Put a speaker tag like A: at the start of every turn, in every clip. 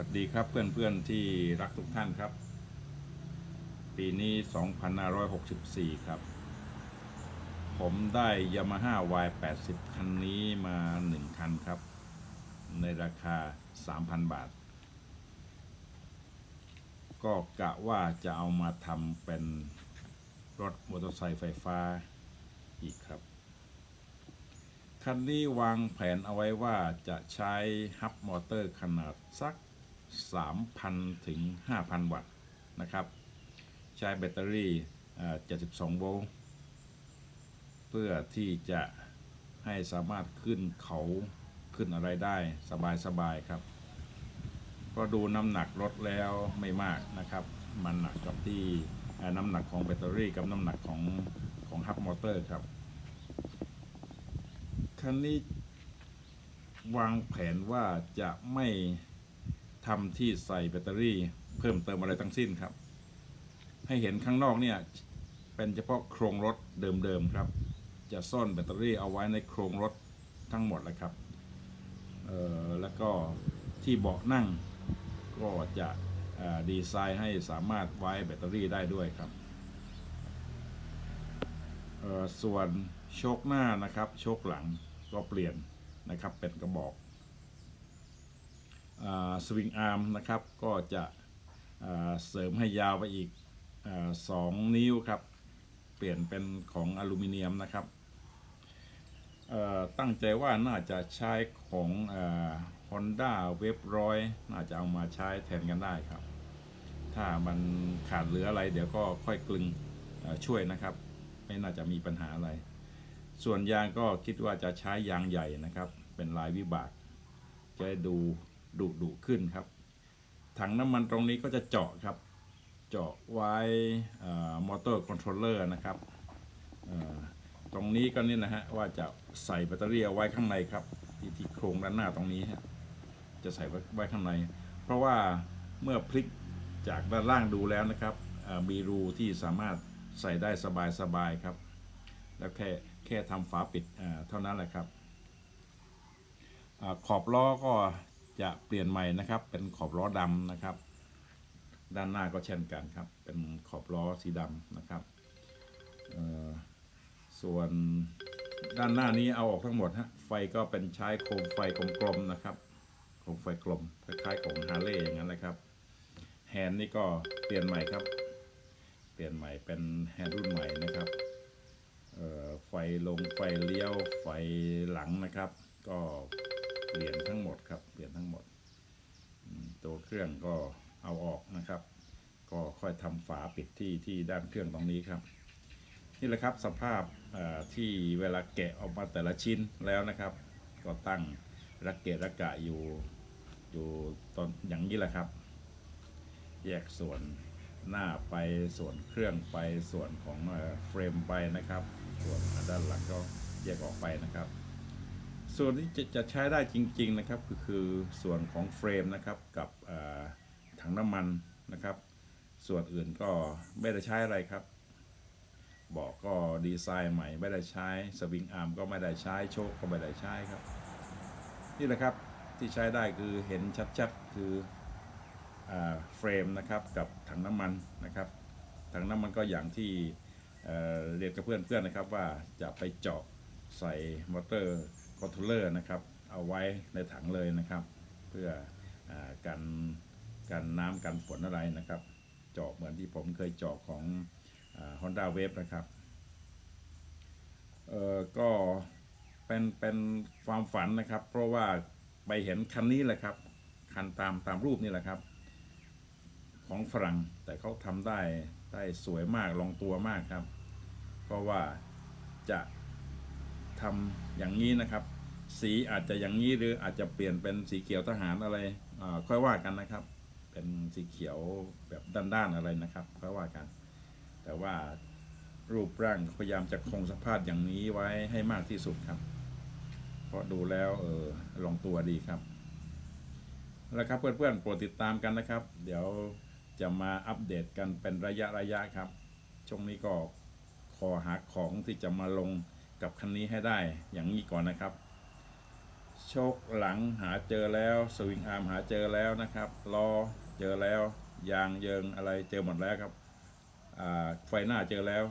A: วัสดีครับเพื่อนๆที่รักทุกท่านครับ ปีนี้ 2564 ครับ ผมได้ Yamaha Y80 คันนี้มา 1 คันครับ ในราคา 3,000 บาท ก็กะว่าจะเอามาทำเป็นรถมอเตอร์ไซค์ไฟฟ้าอีกครับ คันนี้วางแผนเอาไว้ว่าจะใช้ฮับมอเตอร์ขนาดสัก 3,000 ถึง 5,000 วัตต์นะครับ ใช้แบตเตอรี่เอ่อ72 โวลต์เพื่อที่จะให้สามารถขึ้นเขาขึ้นอะไรได้สบายๆครับ ก็ดูน้ำหนักรถแล้วไม่มากนะครับ มันหนักกับที่น้ำหนักของแบตเตอรี่กับน้ำหนักของของฮับมอเตอร์ครับ คันนี้วางแผนว่าจะไม่ ทำที่ใส่แบตเตอรี่เพิ่มเติมอะไรทั้งสิ้นครับ ให้เห็นข้างนอกเนี่ยเป็นเฉพาะโครงรถเดิมๆครับ จะซ่อนแบตเตอรี่เอาไว้ในโครงรถทั้งหมดเลยครับเออแล้วก็ที่เบาะนั่งก็จะดีไซน์ให้สามารถไว้แบตเตอรี่ได้ด้วยครับส่วนโชคหน้านะครับ โชคหลังก็เปลี่ยนนะครับเป็นกระบอก สวิงอาร์มนะครับก็จะเสริมให้ยาวไปอีกอาสองนิ้วครับ เปลี่ยนเป็นของอลูมิเนียมนะครับตั้งใจว่าน่าจะใช้ของฮอนด้าเวฟร้อยน่าจะเอามาใช้แทนกันได้ครับ ถ้ามันขาดเหลืออะไรเดี๋ยวก็ค่อยกลึงช่วยนะครับ ไม่น่าจะมีปัญหาอะไร ส่วนยางก็คิดว่าจะใช้ยางใหญ่นะครับ เป็นลายวิบากจะด้ ดุดุขึ้นครับ ถังน้ำมันตรงนี้ก็จะเจาะครับ เจาะไว้มอเตอร์คอนโทรลเลอร์นะครับตรงนี้ก็นี่นะฮะว่าจะใส่แบตเตอรี่เอาไว้ข้างในครับที่ที่โครงด้านหน้าตรงนี้ฮะจะใส่ไว้ข้างใน เพราะว่าเมื่อพลิกจากด้านล่างดูแล้วนะครับมีรูที่สามารถใส่ได้สบายๆครับ แล้วแค่แค่ทำฝาปิดเท่านั้นแหละครับอขอบล้อก็ จะเปลี่ยนใหม่นะครับ เป็นขอบล้อดำนะครับ ด้านหน้าก็เช่นกันครับ เป็นขอบล้อสีดำนะครับส่วนด้านหน้านี้เอาออกทั้งหมดฮะไฟก็เป็นใช้โคมไฟกลมๆนะครับโคมไฟกลมคล้ายๆของฮาร์เลย์อย่างนั้นเลยครับแฮนด์นี่ก็เปลี่ยนใหม่ครับ เปลี่ยนใหม่เป็นแฮนด์รุ่นใหม่นะครับไฟลงไฟเลี้ยวไฟหลังนะครับ ก็ เปลี่ยนทั้งหมดครับ เปลี่ยนทั้งหมด ตัวเครื่องก็เอาออกนะครับ ก็ค่อยทำฝาปิดที่ที่ด้านเครื่องตรงนี้ครับ นี่แหละครับสภาพที่เวลาแกะออกมาแต่ละชิ้นแล้วนะครับ ก็ตั้งระเกะระกะอยู่อยู่ตอนอย่างนี้แหละครับ แยกส่วนหน้าไปส่วนเครื่องไปส่วนของเฟรมไปนะครับ ส่วนด้านหลังก็แยกออกไปนะครับ ส่วนที่จะจะใช้ได้จริง ๆ นะครับก็คือส่วนของเฟรมนะครับกับถังน้ำมันนะครับ ส่วนอื่นก็ไม่ได้ใช้อะไรครับเบอกก็ดีไซน์ใหม่ไม่ได้ใช้สวิงอาร์มก็ไม่ได้ใช้โชคก็ไม่ได้ใช้ครับ นี่แหละครับที่ใช้ได้คือเห็นชัดๆคือเฟรมนะครับกับถังน้ำมันนะครับถังน้ำมันก็อย่างที่เเรียนกับเพื่อนๆนะครับว่าจะไปเจาะใส่มอเตอร์ คอนโทรลเลอร์นะครับเอาไว้ในถังเลยนะครับ เพื่ออากันกันน้ำกันฝนอะไรนะครับเจาะเหมือนที่ผมเคยเจาะของฮอนด้าเวฟนะครับเออก็เป็นเป็นความฝันนะครับ เพราะว่าไปเห็นคันนี้แหละครับ คันตามตามรูปนี่แหละครับ ของฝรั่งแต่เขาทำได้ได้สวยมากลงตัวมากครับ เพราะว่าจะทำอย่างนี้นะครับ สีอาจจะอย่างนี้หรืออาจจะเปลี่ยนเป็นสีเขียวทหารอะไรค่อยว่ากันนะครับ เป็นสีเขียวแบบด้านๆอะไรนะครับ ค่อยว่ากัน แต่ว่ารูปร่างพยายามจะคงสภาพอย่างนี้ไว้ให้มากที่สุดครับ เพราะดูแล้วเออลงตัวดีครับแล้วครับเพื่อนๆโปรดติดตามกันนะครับ เดี๋ยวจะมาอัปเดตกันเป็นระยะระยะครับ ช่วงนี้ก็ขอหาของที่จะมาลงกับคันนี้ให้ได้อย่างนี้ก่อนนะครับ โชคหลังหาเจอแล้ว สวิงอาร์มหาเจอแล้วนะครับล้อเจอแล้ว ยางเยิงอะไรเจอหมดแล้วครับไฟหน้าเจอแล้ว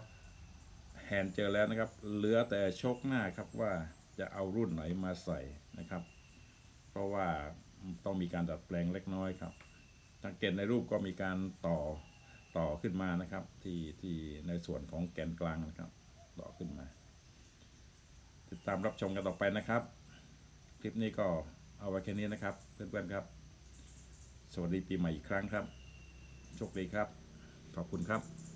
A: แฮนด์เจอแล้วนะครับ เหลือแต่โชคหน้าครับว่าจะเอารุ่นไหนมาใส่นะครับ เพราะว่าต้องมีการดัดแปลงเล็กน้อยครับสังเกตในรูปก็มีการต่อต่อขึ้นมานะครับ ที่ที่ในส่วนของแกนกลางนะครับ ต่อขึ้นมา ติดตามรับชมกันต่อไปนะครับ คลิปนี้ก็เอาไว้แค่นี้นะครับ เพื่อนๆครับ สวัสดีปีใหม่อีกครั้งครับโชคดีครับ ขอบคุณครับ